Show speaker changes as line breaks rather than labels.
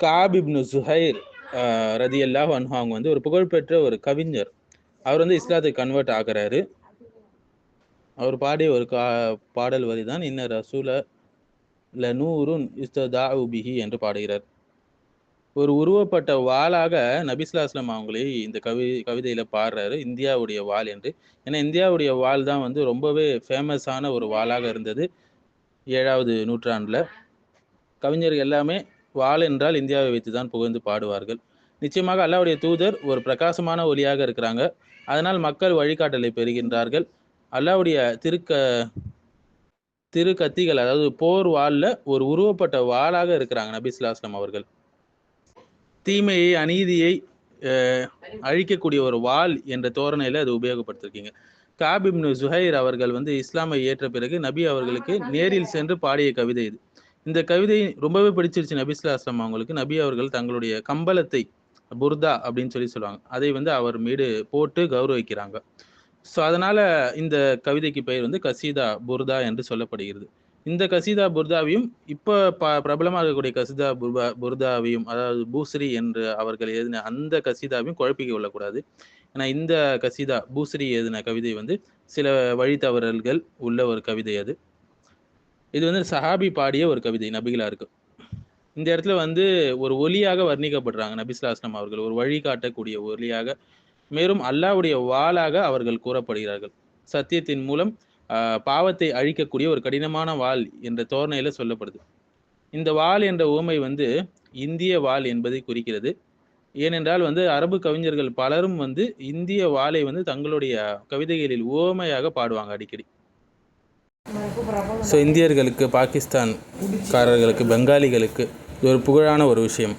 காபிப்னு Zuhair ரதி அல்லாஹ் அவங்க வந்து ஒரு புகழ்பெற்ற ஒரு கவிஞர். அவர் வந்து இஸ்லாத்துக்கு கன்வெர்ட் ஆகிறாரு. அவர் பாடிய ஒரு கா பாடல் வரி தான் இன்ன ரசூல ல நூறுன் இஸ்ததாஉ உபிஹி என்று பாடுகிறார். ஒரு உருவப்பட்ட வாளாக நபிஸ்லாஸ்லாம் அவங்களே இந்த கவி கவிதையில பாடுறாரு. இந்தியாவுடைய வாள் என்று. ஏன்னா இந்தியாவுடைய வாள் தான் வந்து ரொம்பவே ஃபேமஸான ஒரு வாளாக இருந்தது. ஏழாவது நூற்றாண்டுல. கவிஞர்கள் எல்லாமே வாள் என்றால் இந்தியாவை வைத்து தான் புகழ்ந்து பாடுவார்கள். நிச்சயமாக அல்லாவுடைய தூதர் ஒரு பிரகாசமான ஒளியாக இருக்கிறாங்க. அதனால் மக்கள் வழிகாட்டலை பெறுகின்றார்கள். அல்லாவுடைய திருக்க திரு கத்திகள் அதாவது போர் வாளில் ஒரு உருவப்பட்ட வாளாக இருக்கிறாங்க நபிஸ்லாஸ்லாம் அவர்கள். தீமையை அநீதியை அழிக்கக்கூடிய ஒரு வாள் என்ற தோரணையில் அது உபயோகப்படுத்திருக்கீங்க. காபிப்னு ஜுஹைர் அவர்கள் வந்து இஸ்லாமை ஏற்ற பிறகு நபி அவர்களுக்கு நேரில் சென்று பாடிய கவிதை இது. இந்த கவிதை ரொம்பவே பிடிச்சிருச்சு நபிஸ்லா அஸ்லாம் அவங்களுக்கு. நபி அவர்கள் தங்களுடைய கம்பளத்தை புர்தா அப்படின்னு சொல்லி சொல்லுவாங்க. அதை வந்து அவர் மீது போட்டு கௌரவிக்கிறாங்க. ஸோ அதனால இந்த கவிதைக்கு பெயர் வந்து கசீதா புர்தா என்று சொல்லப்படுகிறது. இந்த கசீதா புர்தாவையும் இப்போ ப பிரபலமாக இருக்கக்கூடிய கசீதா புர்பா புர்தாவையும் அதாவது பூஸ்ரீ என்று அவர்கள் எழுதின அந்த கசீதாவையும் குழப்பிக்க கொள்ளக்கூடாது. ஏன்னா இந்த கசீதா பூஸ்ரீ எழுதின கவிதை வந்து சில வழித்தவறல்கள் உள்ள ஒரு கவிதை அது. இது வந்து சஹாபி பாடிய ஒரு கவிதை நபிகளா இருக்கு இந்த இடத்துல வந்து ஒரு ஒலியாக வர்ணிக்கப்படுறாங்க நபிஸ்லாஸ்லாம் அவர்கள். ஒரு வழி காட்டக்கூடிய ஒலியாக மேலும் அல்லாவுடைய வாளாக அவர்கள் கூறப்படுகிறார்கள். சத்தியத்தின் மூலம் பாவத்தை அழிக்கக்கூடிய ஒரு கடினமான வாள் என்ற தோரணையில சொல்லப்படுது. இந்த வாள் என்ற ஊமை வந்து இந்திய வாள் என்பதை குறிக்கிறது. ஏனென்றால் வந்து அரபு கவிஞர்கள் பலரும் வந்து இந்திய வாளை வந்து தங்களுடைய கவிதைகளில் உவமையாக பாடுவாங்க அடிக்கடி. ஸோ இந்தியர்களுக்கு பாகிஸ்தான் காரர்களுக்கு பெங்காலிகளுக்கு இது ஒரு புகழான ஒரு விஷயம்.